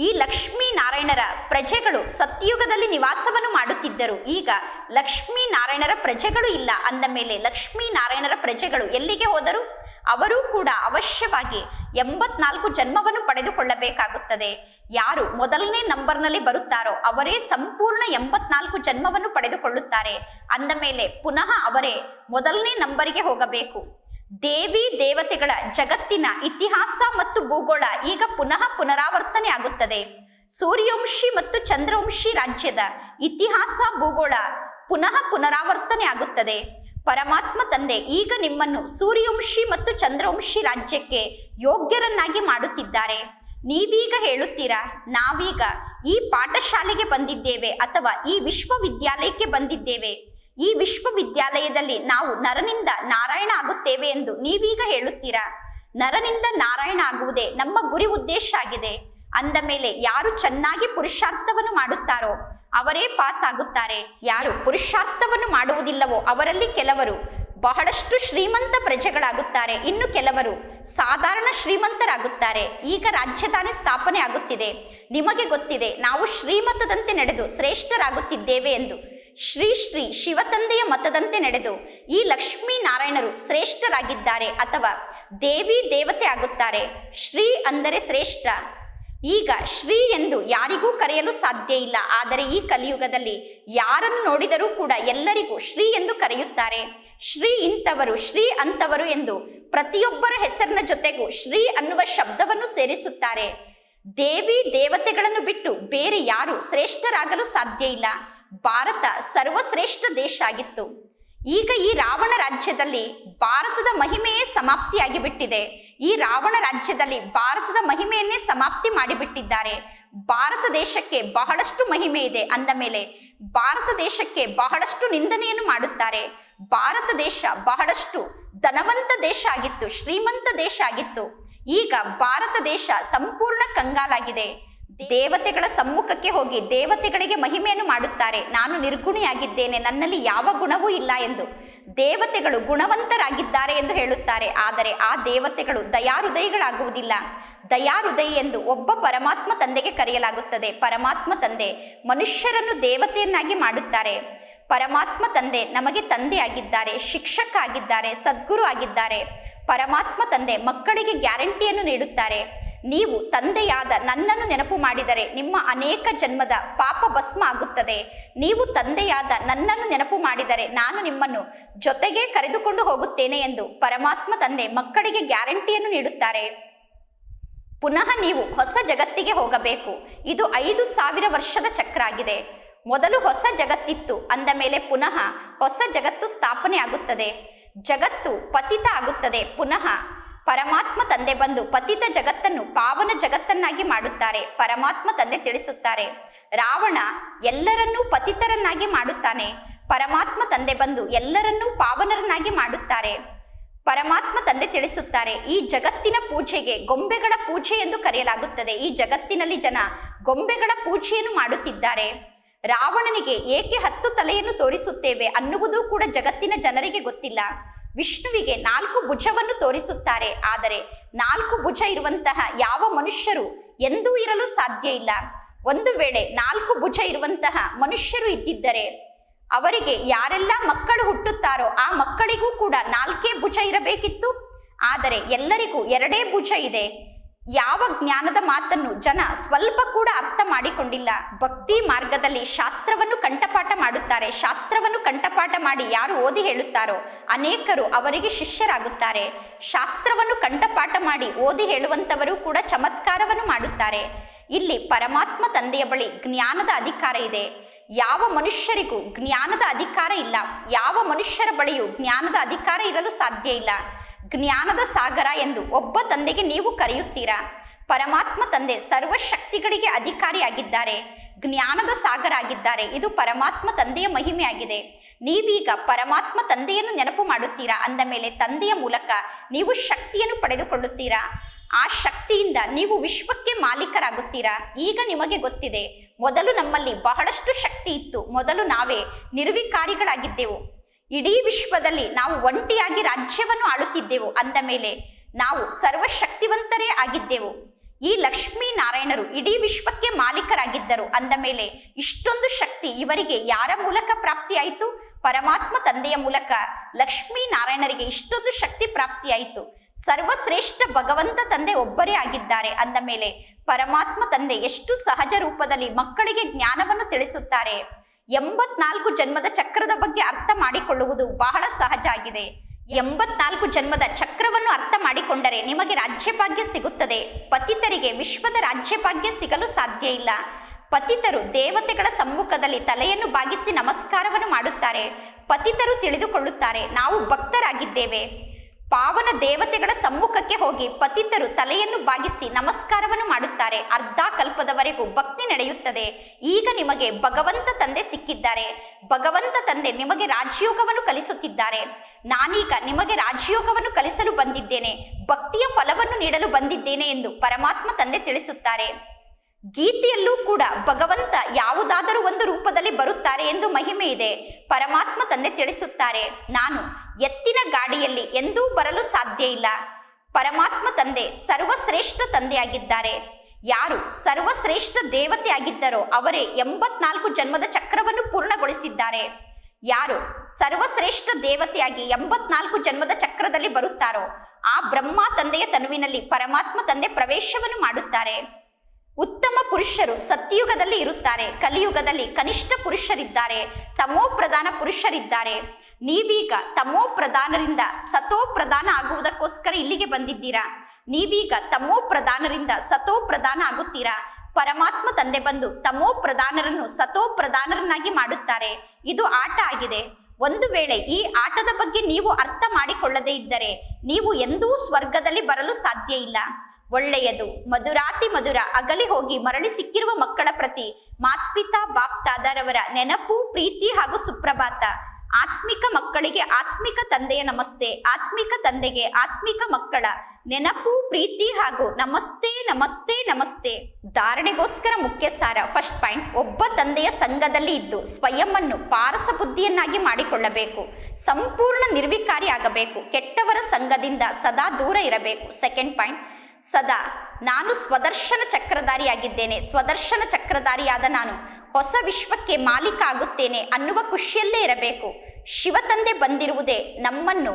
ಈ ಲಕ್ಷ್ಮೀ ನಾರಾಯಣರ ಪ್ರಜೆಗಳು ಸತ್ಯುಗದಲ್ಲಿ ನಿವಾಸವನ್ನು ಮಾಡುತ್ತಿದ್ದರು. ಈಗ ಲಕ್ಷ್ಮೀ ನಾರಾಯಣರ ಪ್ರಜೆಗಳು ಇಲ್ಲ. ಅಂದ ಮೇಲೆ ಲಕ್ಷ್ಮೀ ನಾರಾಯಣರ ಪ್ರಜೆಗಳು ಎಲ್ಲಿಗೆ ಹೋದರು? ಅವರೂ ಕೂಡ ಅವಶ್ಯವಾಗಿ ಎಂಬತ್ನಾಲ್ಕು ಜನ್ಮವನ್ನು ಪಡೆದುಕೊಳ್ಳಬೇಕಾಗುತ್ತದೆ. ಯಾರು ಮೊದಲನೇ ನಂಬರ್ನಲ್ಲಿ ಬರುತ್ತಾರೋ ಅವರೇ ಸಂಪೂರ್ಣ ಎಂಬತ್ನಾಲ್ಕು ಜನ್ಮವನ್ನು ಪಡೆದುಕೊಳ್ಳುತ್ತಾರೆ. ಅಂದ ಮೇಲೆ ಪುನಃ ಅವರೇ ಮೊದಲನೇ ನಂಬರಿಗೆ ಹೋಗಬೇಕು. ದೇವಿ ದೇವತೆಗಳ ಜಗತ್ತಿನ ಇತಿಹಾಸ ಮತ್ತು ಭೂಗೋಳ ಈಗ ಪುನಃ ಪುನರಾವರ್ತನೆ ಆಗುತ್ತದೆ. ಸೂರ್ಯವಂಶಿ ಮತ್ತು ಚಂದ್ರವಂಶಿ ರಾಜ್ಯದ ಇತಿಹಾಸ, ಭೂಗೋಳ ಪುನಃ ಪುನರಾವರ್ತನೆ ಆಗುತ್ತದೆ. ಪರಮಾತ್ಮ ತಂದೆ ಈಗ ನಿಮ್ಮನ್ನು ಸೂರ್ಯವಂಶಿ ಮತ್ತು ಚಂದ್ರವಂಶಿ ರಾಜ್ಯಕ್ಕೆ ಯೋಗ್ಯರನ್ನಾಗಿ ಮಾಡುತ್ತಿದ್ದಾರೆ. ನೀವೀಗ ಹೇಳುತ್ತೀರಾ, ನಾವೀಗ ಈ ಪಾಠಶಾಲೆಗೆ ಬಂದಿದ್ದೇವೆ ಅಥವಾ ಈ ವಿಶ್ವವಿದ್ಯಾಲಯಕ್ಕೆ ಬಂದಿದ್ದೇವೆ? ಈ ವಿಶ್ವವಿದ್ಯಾಲಯದಲ್ಲಿ ನಾವು ನರನಿಂದ ನಾರಾಯಣ ಆಗುತ್ತೇವೆ ಎಂದು ನೀವೀಗ ಹೇಳುತ್ತೀರಾ? ನರನಿಂದ ನಾರಾಯಣ ಆಗುವುದೇ ನಮ್ಮ ಗುರಿ ಉದ್ದೇಶ ಆಗಿದೆ. ಅಂದ ಮೇಲೆ ಯಾರು ಚೆನ್ನಾಗಿ ಪುರುಷಾರ್ಥವನ್ನು ಮಾಡುತ್ತಾರೋ, ಅವರೇ ಪಾಸ್ ಆಗುತ್ತಾರೆ ಯಾರು ಪುರುಷಾರ್ಥವನ್ನು ಮಾಡುವುದಿಲ್ಲವೋ ಅವರಲ್ಲಿ ಕೆಲವರು ಬಹಳಷ್ಟು ಶ್ರೀಮಂತ ಪ್ರಜೆಗಳಾಗುತ್ತಾರೆ. ಇನ್ನು ಕೆಲವರು ಸಾಧಾರಣ ಶ್ರೀಮಂತರಾಗುತ್ತಾರೆ. ಈಗ ರಾಜ್ಯಧಾನಿ ಸ್ಥಾಪನೆ ಆಗುತ್ತಿದೆ. ನಿಮಗೆ ಗೊತ್ತಿದೆ, ನಾವು ಶ್ರೀಮತದಂತೆ ನಡೆದು ಶ್ರೇಷ್ಠರಾಗುತ್ತಿದ್ದೇವೆ ಎಂದು ಶ್ರೀ ಶ್ರೀ ಶಿವತಂದೆಯ ಮತದಂತೆ ನಡೆದು ಈ ಲಕ್ಷ್ಮೀ ನಾರಾಯಣರು ಶ್ರೇಷ್ಠರಾಗಿದ್ದಾರೆ ಅಥವಾ ದೇವಿ ದೇವತೆ ಆಗುತ್ತಾರೆ. ಶ್ರೀ ಅಂದರೆ ಶ್ರೇಷ್ಠ. ಈಗ ಶ್ರೀ ಎಂದು ಯಾರಿಗೂ ಕರೆಯಲು ಸಾಧ್ಯ ಇಲ್ಲ. ಆದರೆ ಈ ಕಲಿಯುಗದಲ್ಲಿ ಯಾರನ್ನು ನೋಡಿದರೂ ಕೂಡ ಎಲ್ಲರಿಗೂ ಶ್ರೀ ಎಂದು ಕರೆಯುತ್ತಾರೆ. ಶ್ರೀ ಇಂಥವರು ಶ್ರೀ ಅಂತವರು ಎಂದು ಪ್ರತಿಯೊಬ್ಬರ ಹೆಸರಿನ ಜೊತೆಗೂ ಶ್ರೀ ಅನ್ನುವ ಶಬ್ದವನ್ನು ಸೇರಿಸುತ್ತಾರೆ. ದೇವಿ ದೇವತೆಗಳನ್ನು ಬಿಟ್ಟು ಬೇರೆ ಯಾರು ಶ್ರೇಷ್ಠರಾಗಲು ಸಾಧ್ಯ ಇಲ್ಲ. ಭಾರತ ಸರ್ವಶ್ರೇಷ್ಠ ದೇಶ ಆಗಿತ್ತು. ಈಗ ಈ ರಾವಣ ರಾಜ್ಯದಲ್ಲಿ ಭಾರತದ ಮಹಿಮೆಯೇ ಸಮಾಪ್ತಿಯಾಗಿ ಬಿಟ್ಟಿದೆ ಈ ರಾವಣ ರಾಜ್ಯದಲ್ಲಿ ಭಾರತದ ಮಹಿಮೆಯನ್ನೇ ಸಮಾಪ್ತಿ ಮಾಡಿಬಿಟ್ಟಿದ್ದಾರೆ. ಭಾರತ ದೇಶಕ್ಕೆ ಬಹಳಷ್ಟು ಮಹಿಮೆ ಇದೆ ಅಂದ ಮೇಲೆ ಭಾರತ ದೇಶಕ್ಕೆ ಬಹಳಷ್ಟು ನಿಂದನೆಯನ್ನು ಮಾಡುತ್ತಾರೆ. ಭಾರತ ದೇಶ ಬಹಳಷ್ಟು ಧನವಂತ ದೇಶ ಆಗಿತ್ತು, ಶ್ರೀಮಂತ ದೇಶ ಆಗಿತ್ತು. ಈಗ ಭಾರತ ದೇಶ ಸಂಪೂರ್ಣ ಕಂಗಾಲಾಗಿದೆ. ದೇವತೆಗಳ ಸಮ್ಮುಖಕ್ಕೆ ಹೋಗಿ ದೇವತೆಗಳಿಗೆ ಮಹಿಮೆಯನ್ನು ಮಾಡುತ್ತಾರೆ. ನಾನು ನಿರ್ಗುಣಿಯಾಗಿದ್ದೇನೆ, ನನ್ನಲ್ಲಿ ಯಾವ ಗುಣವೂ ಇಲ್ಲ ಎಂದು. ದೇವತೆಗಳು ಗುಣವಂತರಾಗಿದ್ದಾರೆ ಎಂದು ಹೇಳುತ್ತಾರೆ, ಆದರೆ ಆ ದೇವತೆಗಳು ದಯಾಹೃದಯಗಳಾಗುವುದಿಲ್ಲ. ದಯಾಹೃದಯ ಎಂದು ಒಬ್ಬ ಪರಮಾತ್ಮ ತಂದೆಗೆ ಕರೆಯಲಾಗುತ್ತದೆ. ಪರಮಾತ್ಮ ತಂದೆ ಮನುಷ್ಯರನ್ನು ದೇವತೆಯನ್ನಾಗಿ ಮಾಡುತ್ತಾರೆ. ಪರಮಾತ್ಮ ತಂದೆ ನಮಗೆ ತಂದೆಯಾಗಿದ್ದಾರೆ, ಶಿಕ್ಷಕ ಆಗಿದ್ದಾರೆ, ಸದ್ಗುರು ಆಗಿದ್ದಾರೆ. ಪರಮಾತ್ಮ ತಂದೆ ಮಕ್ಕಳಿಗೆ ಗ್ಯಾರಂಟಿಯನ್ನು ನೀಡುತ್ತಾರೆ. ನೀವು ತಂದೆಯಾದ ನನ್ನನ್ನು ನೆನಪು ಮಾಡಿದರೆ ನಿಮ್ಮ ಅನೇಕ ಜನ್ಮದ ಪಾಪ ಭಸ್ಮ ಆಗುತ್ತದೆ. ನೀವು ತಂದೆಯಾದ ನನ್ನನ್ನು ನೆನಪು ಮಾಡಿದರೆ ನಾನು ನಿಮ್ಮನ್ನು ಜೊತೆಗೆ ಕರೆದುಕೊಂಡು ಹೋಗುತ್ತೇನೆ ಎಂದು ಪರಮಾತ್ಮ ತಂದೆ ಮಕ್ಕಳಿಗೆ ಗ್ಯಾರಂಟಿಯನ್ನು ನೀಡುತ್ತಾರೆ. ಪುನಃ ನೀವು ಹೊಸ ಜಗತ್ತಿಗೆ ಹೋಗಬೇಕು. ಇದು ಐದು ಸಾವಿರ ವರ್ಷದ ಚಕ್ರ ಆಗಿದೆ. ಮೊದಲು ಹೊಸ ಜಗತ್ತಿತ್ತು, ಅಂದ ಮೇಲೆ ಪುನಃ ಹೊಸ ಜಗತ್ತು ಸ್ಥಾಪನೆ ಆಗುತ್ತದೆ ಜಗತ್ತು ಪತಿತ ಆಗುತ್ತದೆ. ಪುನಃ ಪರಮಾತ್ಮ ತಂದೆ ಬಂದು ಪತಿತ ಜಗತ್ತನ್ನು ಪಾವನ ಜಗತ್ತನ್ನಾಗಿ ಮಾಡುತ್ತಾರೆ, ಪರಮಾತ್ಮ ತಂದೆ ತಿಳಿಸುತ್ತಾರೆ. ರಾವಣ ಎಲ್ಲರನ್ನೂ ಪತಿತರನ್ನಾಗಿ ಮಾಡುತ್ತಾನೆ, ಪರಮಾತ್ಮ ತಂದೆ ಬಂದು ಎಲ್ಲರನ್ನೂ ಪಾವನರನ್ನಾಗಿ ಮಾಡುತ್ತಾರೆ. ಪರಮಾತ್ಮ ತಂದೆ ತಿಳಿಸುತ್ತಾರೆ, ಈ ಜಗತ್ತಿನ ಪೂಜೆಗೆ ಗೊಂಬೆಗಳ ಪೂಜೆ ಎಂದು ಕರೆಯಲಾಗುತ್ತದೆ. ಈ ಜಗತ್ತಿನಲ್ಲಿ ಜನ ಗೊಂಬೆಗಳ ಪೂಜೆಯನ್ನು ಮಾಡುತ್ತಿದ್ದಾರೆ. ರಾವಣನಿಗೆ ಏಕೆ ಹತ್ತು ತಲೆಯನ್ನು ತೋರಿಸುತ್ತೇವೆ ಅನ್ನುವುದು ಕೂಡ ಜಗತ್ತಿನ ಜನರಿಗೆ ಗೊತ್ತಿಲ್ಲ. ವಿಷ್ಣುವಿಗೆ ನಾಲ್ಕು ಭುಜವನ್ನು ತೋರಿಸುತ್ತಾರೆ. ಆದರೆ ನಾಲ್ಕು ಭುಜ ಇರುವಂತಹ ಯಾವ ಮನುಷ್ಯರು ಎಂದೂ ಇರಲು ಸಾಧ್ಯ ಇಲ್ಲ. ಒಂದು ವೇಳೆ ನಾಲ್ಕು ಭುಜ ಇರುವಂತಹ ಮನುಷ್ಯರು ಇದ್ದಿದ್ದರೆ ಅವರಿಗೆ ಯಾರೆಲ್ಲ ಮಕ್ಕಳು ಹುಟ್ಟುತ್ತಾರೋ ಆ ಮಕ್ಕಳಿಗೂ ಕೂಡ ನಾಲ್ಕೇ ಭುಜ ಇರಬೇಕಿತ್ತು. ಆದರೆ ಎಲ್ಲರಿಗೂ ಎರಡೇ ಭುಜ ಇದೆ. ಯಾವ ಜ್ಞಾನದ ಮಾತನ್ನು ಜನ ಸ್ವಲ್ಪ ಕೂಡ ಅರ್ಥ ಮಾಡಿಕೊಂಡಿಲ್ಲ. ಭಕ್ತಿ ಮಾರ್ಗದಲ್ಲಿ ಶಾಸ್ತ್ರವನ್ನು ಕಂಠಪಾಠ ಮಾಡುತ್ತಾರೆ. ಶಾಸ್ತ್ರವನ್ನು ಕಂಠಪಾಠ ಮಾಡಿ ಯಾರು ಓದಿ ಹೇಳುತ್ತಾರೋ ಅನೇಕರು ಅವರಿಗೆ ಶಿಷ್ಯರಾಗುತ್ತಾರೆ. ಶಾಸ್ತ್ರವನ್ನು ಕಂಠಪಾಠ ಮಾಡಿ ಓದಿ ಹೇಳುವಂಥವರು ಕೂಡ ಚಮತ್ಕಾರವನ್ನು ಮಾಡುತ್ತಾರೆ. ಇಲ್ಲಿ ಪರಮಾತ್ಮ ತಂದೆಯ ಬಳಿ ಜ್ಞಾನದ ಅಧಿಕಾರ ಇದೆ. ಯಾವ ಮನುಷ್ಯರಿಗೂ ಜ್ಞಾನದ ಅಧಿಕಾರ ಇಲ್ಲ. ಯಾವ ಮನುಷ್ಯರ ಬಳಿಯೂ ಜ್ಞಾನದ ಅಧಿಕಾರ ಇರಲು ಸಾಧ್ಯ ಇಲ್ಲ. ಜ್ಞಾನದ ಸಾಗರ ಎಂದು ಒಬ್ಬ ತಂದೆಗೆ ನೀವು ಕರೆಯುತ್ತೀರಾ? ಪರಮಾತ್ಮ ತಂದೆ ಸರ್ವಶಕ್ತಿಗಳಿಗೆ ಅಧಿಕಾರಿಯಾಗಿದ್ದಾರೆ. ಜ್ಞಾನದ ಸಾಗರ ಆಗಿದ್ದಾರೆ. ಇದು ಪರಮಾತ್ಮ ತಂದೆಯ ಮಹಿಮೆಯಾಗಿದೆ. ನೀವೀಗ ಪರಮಾತ್ಮ ತಂದೆಯನ್ನು ನೆನಪು ಮಾಡುತ್ತೀರಾ? ಅಂದ ಮೇಲೆ ತಂದೆಯ ಮೂಲಕ ನೀವು ಶಕ್ತಿಯನ್ನು ಪಡೆದುಕೊಳ್ಳುತ್ತೀರಾ? ಆ ಶಕ್ತಿಯಿಂದ ನೀವು ವಿಶ್ವಕ್ಕೆ ಮಾಲೀಕರಾಗುತ್ತೀರಾ? ಈಗ ನಿಮಗೆ ಗೊತ್ತಿದೆ. ಮೊದಲು ನಮ್ಮಲ್ಲಿ ಬಹಳಷ್ಟು ಶಕ್ತಿ ಇತ್ತು. ಮೊದಲು ನಾವೇ ನಿರ್ವಿಕಾರಿಗಳಾಗಿದ್ದೆವು. ಇಡೀ ವಿಶ್ವದಲ್ಲಿ ನಾವು ಒಂಟಿಯಾಗಿ ರಾಜ್ಯವನ್ನು ಆಳುತ್ತಿದ್ದೆವು. ಅಂದ ಮೇಲೆ ನಾವು ಸರ್ವಶಕ್ತಿವಂತರೇ ಆಗಿದ್ದೆವು. ಈ ಲಕ್ಷ್ಮೀ ನಾರಾಯಣರು ಇಡೀ ವಿಶ್ವಕ್ಕೆ ಮಾಲೀಕರಾಗಿದ್ದರು. ಅಂದ ಮೇಲೆ ಇಷ್ಟೊಂದು ಶಕ್ತಿ ಇವರಿಗೆ ಯಾರ ಮೂಲಕ ಪ್ರಾಪ್ತಿಯಾಯಿತು ಪರಮಾತ್ಮ ತಂದೆಯ ಮೂಲಕ ಲಕ್ಷ್ಮೀ ನಾರಾಯಣರಿಗೆ ಇಷ್ಟೊಂದು ಶಕ್ತಿ ಪ್ರಾಪ್ತಿಯಾಯಿತು ಸರ್ವಶ್ರೇಷ್ಠ ಭಗವಂತ ತಂದೆ ಒಬ್ಬರೇ ಆಗಿದ್ದಾರೆ. ಅಂದ ಮೇಲೆ ಪರಮಾತ್ಮ ತಂದೆ ಎಷ್ಟು ಸಹಜ ರೂಪದಲ್ಲಿ ಮಕ್ಕಳಿಗೆ ಜ್ಞಾನವನ್ನು ತಿಳಿಸುತ್ತಾರೆ. ಎಂಬತ್ನಾಲ್ಕು ಜನ್ಮದ ಚಕ್ರದ ಬಗ್ಗೆ ಅರ್ಥ ಮಾಡಿಕೊಳ್ಳುವುದು ಬಹಳ ಸಹಜ ಆಗಿದೆ. ಎಂಬತ್ನಾಲ್ಕು ಜನ್ಮದ ಚಕ್ರವನ್ನು ಅರ್ಥ ಮಾಡಿಕೊಂಡರೆ ನಿಮಗೆ ರಾಜ್ಯಭಾಗ್ಯ ಸಿಗುತ್ತದೆ. ಪತಿತರಿಗೆ ವಿಶ್ವದ ರಾಜ್ಯಭಾಗ್ಯ ಸಿಗಲು ಸಾಧ್ಯ ಇಲ್ಲ. ಪತಿತರು ದೇವತೆಗಳ ಸಮ್ಮುಖದಲ್ಲಿ ತಲೆಯನ್ನು ಬಾಗಿಸಿ ನಮಸ್ಕಾರವನ್ನು ಮಾಡುತ್ತಾರೆ. ಪತಿತರು ತಿಳಿದುಕೊಳ್ಳುತ್ತಾರೆ, ನಾವು ಭಕ್ತರಾಗಿದ್ದೇವೆ. ಪಾವನ ದೇವತೆಗಳ ಸಮ್ಮುಖಕ್ಕೆ ಹೋಗಿ ಪತಿತರು ತಲೆಯನ್ನು ಬಾಗಿಸಿ ನಮಸ್ಕಾರವನ್ನು ಮಾಡುತ್ತಾರೆ. ಅರ್ಧ ಕಲ್ಪದವರೆಗೂ ಭಕ್ತಿ ನಡೆಯುತ್ತದೆ. ಈಗ ನಿಮಗೆ ಭಗವಂತ ತಂದೆ ಸಿಕ್ಕಿದ್ದಾರೆ. ಭಗವಂತ ತಂದೆ ನಿಮಗೆ ರಾಜಯೋಗವನ್ನು ಕಲಿಸುತ್ತಿದ್ದಾರೆ. ನಾನೀಗ ನಿಮಗೆ ರಾಜಯೋಗವನ್ನು ಕಲಿಸಲು ಬಂದಿದ್ದೇನೆ. ಭಕ್ತಿಯ ಫಲವನ್ನು ನೀಡಲು ಬಂದಿದ್ದೇನೆ ಎಂದು ಪರಮಾತ್ಮ ತಂದೆ ತಿಳಿಸುತ್ತಾರೆ. ಗೀತೆಯಲ್ಲೂ ಕೂಡ ಭಗವಂತ ಯಾವುದಾದರೂ ಒಂದು ರೂಪದಲ್ಲಿ ಬರುತ್ತಾರೆ ಎಂದು ಮಹಿಮೆ ಇದೆ. ಪರಮಾತ್ಮ ತಂದೆ ತಿಳಿಸುತ್ತಾರೆ. ನಾನು ಎತ್ತಿನ ಗಾಡಿಯಲ್ಲಿ ಎಂದೂ ಬರಲು ಸಾಧ್ಯ ಇಲ್ಲ. ಪರಮಾತ್ಮ ತಂದೆ ಸರ್ವಶ್ರೇಷ್ಠ ತಂದೆಯಾಗಿದ್ದಾರೆ. ಯಾರು ಸರ್ವಶ್ರೇಷ್ಠ ದೇವತೆ ಆಗಿದ್ದರೋ ಅವರೇ ಎಂಬತ್ನಾಲ್ಕು ಜನ್ಮದ ಚಕ್ರವನ್ನು ಪೂರ್ಣಗೊಳಿಸಿದ್ದಾರೆ. ಯಾರು ಸರ್ವಶ್ರೇಷ್ಠ ದೇವತೆಯಾಗಿ ಎಂಬತ್ನಾಲ್ಕು ಜನ್ಮದ ಚಕ್ರದಲ್ಲಿ ಬರುತ್ತಾರೋ, ಆ ಬ್ರಹ್ಮ ತಂದೆಯ ತನುವಿನಲ್ಲಿ ಪರಮಾತ್ಮ ತಂದೆ ಪ್ರವೇಶವನ್ನು ಮಾಡುತ್ತಾರೆ. ಉತ್ತಮ ಪುರುಷರು ಸತ್ಯಯುಗದಲ್ಲಿ ಇರುತ್ತಾರೆ, ಕಲಿಯುಗದಲ್ಲಿ ಕನಿಷ್ಠ ಪುರುಷರಿದ್ದಾರೆ, ತಮೋ ಪ್ರಧಾನ ಪುರುಷರಿದ್ದಾರೆ. ನೀವೀಗ ತಮೋ ಪ್ರಧಾನರಿಂದ ಸತೋ ಪ್ರಧಾನ ಆಗುವುದಕ್ಕೋಸ್ಕರ ಇಲ್ಲಿಗೆ ಬಂದಿದ್ದೀರಾ? ನೀವೀಗ ತಮೋ ಪ್ರಧಾನರಿಂದ ಸತೋ ಪ್ರಧಾನ ಆಗುತ್ತೀರಾ? ಪರಮಾತ್ಮ ತಂದೆ ಬಂದು ತಮೋ ಪ್ರಧಾನರನ್ನು ಸತೋ ಪ್ರಧಾನರನ್ನಾಗಿ ಮಾಡುತ್ತಾರೆ. ಇದು ಆಟ ಆಗಿದೆ. ಒಂದು ವೇಳೆ ಈ ಆಟದ ಬಗ್ಗೆ ನೀವು ಅರ್ಥ ಮಾಡಿಕೊಳ್ಳದೇ ಇದ್ದರೆ ನೀವು ಎಂದೂ ಸ್ವರ್ಗದಲ್ಲಿ ಬರಲು ಸಾಧ್ಯ ಇಲ್ಲ. ಒಳ್ಳೆಯದು. ಮಧುರಾತಿ ಮಧುರ ಅಗಲಿ ಹೋಗಿ ಮರಳಿ ಸಿಕ್ಕಿರುವ ಮಕ್ಕಳ ಪ್ರತಿ ಮಾತ್ಪಿತಾ ಬಾಪ್ತಾದರವರ ನೆನಪು, ಪ್ರೀತಿ ಹಾಗೂ ಸುಪ್ರಭಾತ. ಆತ್ಮಿಕ ಮಕ್ಕಳಿಗೆ ಆತ್ಮಿಕ ತಂದೆಯ ನಮಸ್ತೆ, ಆತ್ಮಿಕ ತಂದೆಗೆ ಆತ್ಮಿಕ ಮಕ್ಕಳ ನೆನಪು, ಪ್ರೀತಿ ಹಾಗೂ ನಮಸ್ತೆ ನಮಸ್ತೆ ನಮಸ್ತೆ. ಧಾರಣೆಗೋಸ್ಕರ ಮುಖ್ಯ ಸಾರ ಫಸ್ಟ್ ಪಾಯಿಂಟ್ ಒಬ್ಬ ತಂದೆಯ ಸಂಘದಲ್ಲಿ ಇದ್ದು ಸ್ವಯಂವನ್ನು ಪಾರಸ ಬುದ್ಧಿಯನ್ನಾಗಿ ಮಾಡಿಕೊಳ್ಳಬೇಕು. ಸಂಪೂರ್ಣ ನಿರ್ವಿಕಾರಿ ಆಗಬೇಕು. ಕೆಟ್ಟವರ ಸಂಘದಿಂದ ಸದಾ ದೂರ ಇರಬೇಕು. ಸೆಕೆಂಡ್ ಪಾಯಿಂಟ್ ಸದಾ ನಾನು ಸ್ವದರ್ಶನ ಚಕ್ರಧಾರಿಯಾಗಿದ್ದೇನೆ. ಸ್ವದರ್ಶನ ಚಕ್ರಧಾರಿಯಾದ ನಾನು ಹೊಸ ವಿಶ್ವಕ್ಕೆ ಮಾಲೀಕ ಆಗುತ್ತೇನೆ ಅನ್ನುವ ಖುಷಿಯಲ್ಲೇ ಇರಬೇಕು. ಶಿವತಂದೆ ಬಂದಿರುವುದೇ ನಮ್ಮನ್ನು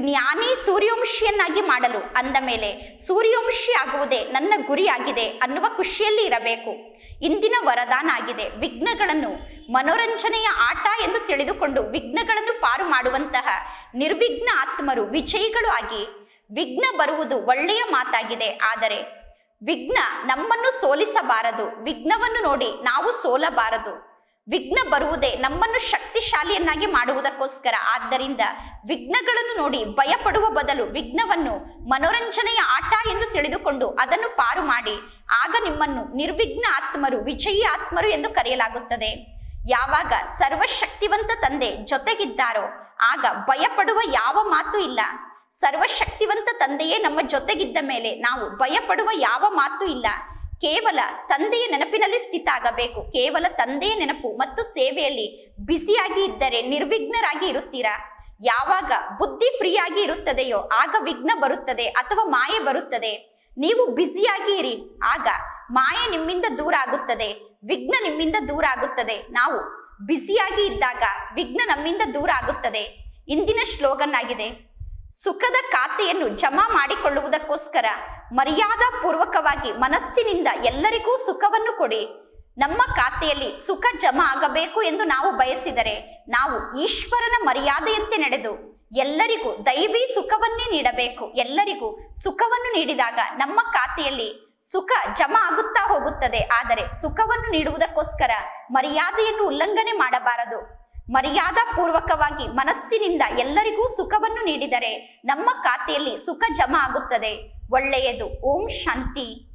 ಜ್ಞಾನಿ ಸೂರ್ಯವಂಶಿಯನ್ನಾಗಿ ಮಾಡಲು ಅಂದ ಮೇಲೆ ಸೂರ್ಯವಂಶಿ ಆಗುವುದೇ ನನ್ನ ಗುರಿಯಾಗಿದೆ ಅನ್ನುವ ಖುಷಿಯಲ್ಲಿ ಇರಬೇಕು. ಇಂದಿನ ವರದಾನ ಆಗಿದೆ. ವಿಘ್ನಗಳನ್ನು ಮನೋರಂಜನೆಯ ಆಟ ಎಂದು ತಿಳಿದುಕೊಂಡು ವಿಘ್ನಗಳನ್ನು ಪಾರು ಮಾಡುವಂತಹ ನಿರ್ವಿಘ್ನ ಆತ್ಮರು ವಿಜಯಿಗಳು ಆಗಿ ವಿಘ್ನ ಬರುವುದು ಒಳ್ಳೆಯ ಮಾತಾಗಿದೆ. ಆದರೆ ವಿಘ್ನ ನಮ್ಮನ್ನು ಸೋಲಿಸಬಾರದು. ವಿಘ್ನವನ್ನು ನೋಡಿ ನಾವು ಸೋಲಬಾರದು. ವಿಘ್ನ ಬರುವುದೇ ನಮ್ಮನ್ನು ಶಕ್ತಿಶಾಲಿಯನ್ನಾಗಿ ಮಾಡುವುದಕ್ಕೋಸ್ಕರ. ಆದ್ದರಿಂದ ವಿಘ್ನಗಳನ್ನು ನೋಡಿ ಭಯಪಡುವ ಬದಲು ವಿಘ್ನವನ್ನು ಮನೋರಂಜನೆಯ ಆಟ ಎಂದು ತಿಳಿದುಕೊಂಡು ಅದನ್ನು ಪಾರು ಮಾಡಿ. ಆಗ ನಿಮ್ಮನ್ನು ನಿರ್ವಿಘ್ನ ಆತ್ಮರು, ವಿಜಯಿ ಆತ್ಮರು ಎಂದು ಕರೆಯಲಾಗುತ್ತದೆ. ಯಾವಾಗ ಸರ್ವಶಕ್ತಿವಂತ ತಂದೆ ಜೊತೆಗಿದ್ದಾರೋ, ಆಗ ಭಯಪಡುವ ಯಾವ ಮಾತು ಇಲ್ಲ. ಸರ್ವಶಕ್ತಿವಂತ ತಂದೆಯೇ ನಮ್ಮ ಜೊತೆಗಿದ್ದ ಮೇಲೆ ನಾವು ಭಯಪಡುವ ಯಾವ ಮಾತು ಇಲ್ಲ. ಕೇವಲ ತಂದೆಯ ನೆನಪಿನಲ್ಲಿ ಸ್ಥಿತ ಆಗಬೇಕು ಕೇವಲ ತಂದೆಯ ನೆನಪು ಮತ್ತು ಸೇವೆಯಲ್ಲಿ ಬಿಸಿಯಾಗಿ ಇದ್ದರೆ ನಿರ್ವಿಘ್ನರಾಗಿ ಇರುತ್ತೀರಾ? ಯಾವಾಗ ಬುದ್ಧಿ ಫ್ರೀಯಾಗಿ ಇರುತ್ತದೆಯೋ, ಆಗ ವಿಘ್ನ ಬರುತ್ತದೆ ಅಥವಾ ಮಾಯೆ ಬರುತ್ತದೆ. ನೀವು ಬ್ಯುಸಿಯಾಗಿ ಇರಿ, ಆಗ ಮಾಯೆ ನಿಮ್ಮಿಂದ ದೂರ ಆಗುತ್ತದೆ. ವಿಘ್ನ ನಿಮ್ಮಿಂದ ದೂರ ಆಗುತ್ತದೆ. ನಾವು ಬ್ಯುಸಿಯಾಗಿ ಇದ್ದಾಗ ವಿಘ್ನ ನಮ್ಮಿಂದ ದೂರ ಆಗುತ್ತದೆ. ಇಂದಿನ ಶ್ಲೋಗನ್ ಆಗಿದೆ ಸುಖದ ಖಾತೆಯನ್ನು ಜಮಾ ಮಾಡಿಕೊಳ್ಳುವುದಕ್ಕೋಸ್ಕರ ಮರ್ಯಾದಾ ಪೂರ್ವಕವಾಗಿ ಮನಸ್ಸಿನಿಂದ ಎಲ್ಲರಿಗೂ ಸುಖವನ್ನು ಕೊಡಿ. ನಮ್ಮ ಖಾತೆಯಲ್ಲಿ ಸುಖ ಜಮಾ ಆಗಬೇಕು ಎಂದು ನಾವು ಬಯಸಿದರೆ ನಾವು ಈಶ್ವರನ ಮರ್ಯಾದೆಯಂತೆ ನಡೆದು ಎಲ್ಲರಿಗೂ ದೈವಿ ಸುಖವನ್ನೇ ನೀಡಬೇಕು. ಎಲ್ಲರಿಗೂ ಸುಖವನ್ನು ನೀಡಿದಾಗ ನಮ್ಮ ಖಾತೆಯಲ್ಲಿ ಸುಖ ಜಮಾ ಆಗುತ್ತಾ ಹೋಗುತ್ತದೆ. ಆದರೆ ಸುಖವನ್ನು ನೀಡುವುದಕ್ಕೋಸ್ಕರ ಮರ್ಯಾದೆಯನ್ನು ಉಲ್ಲಂಘನೆ ಮಾಡಬಾರದು. ಮರ್ಯಾದಾ ಪೂರ್ವಕವಾಗಿ ಮನಸ್ಸಿನಿಂದ ಎಲ್ಲರಿಗೂ ಸುಖವನ್ನು ನೀಡಿದರೆ ನಮ್ಮ ಖಾತೆಯಲ್ಲಿ ಸುಖ ಜಮಾ ಆಗುತ್ತದೆ. ಒಳ್ಳೆಯದು. ಓಂ ಶಾಂತಿ.